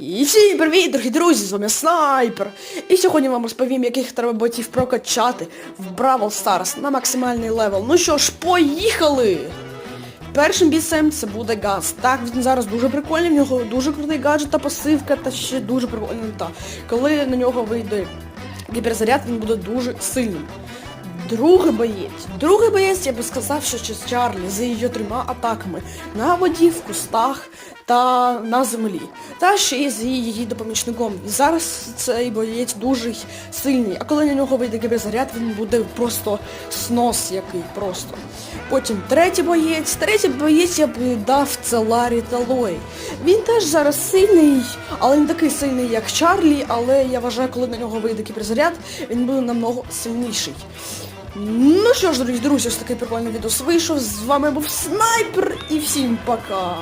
І всім привіт, дорогі друзі, з вами Снайпер. І сьогодні вам розповім, яких треба ботів прокачати в Бравл Старс на максимальний левел. Ну що ж, поїхали! Першим бійцем це буде газ. Так, він зараз дуже прикольний, в нього дуже крутий гаджет та пасивка, та ще дуже прикольна та. Коли на нього вийде гіперзаряд, він буде дуже сильним. Другий боєць. Другий боєць, я би сказав, що Чарлі з її трьома атаками на воді, в кустах та на землі. Та ще й з її допомічником. І зараз цей боєць дуже сильний, а коли на нього вийде гіперзаряд, він буде просто снос який просто. Потім третій боєць. Третій боєць я б дав це Ларі Талой. Він теж зараз сильний, але не такий сильний, як Чарлі, але я вважаю, коли на нього вийде кіберзаряд, він буде намного сильніший. Ну що ж, дорогі друзі, ось такий прикольний відео вийшов. З вами був Снайпер і всім пока!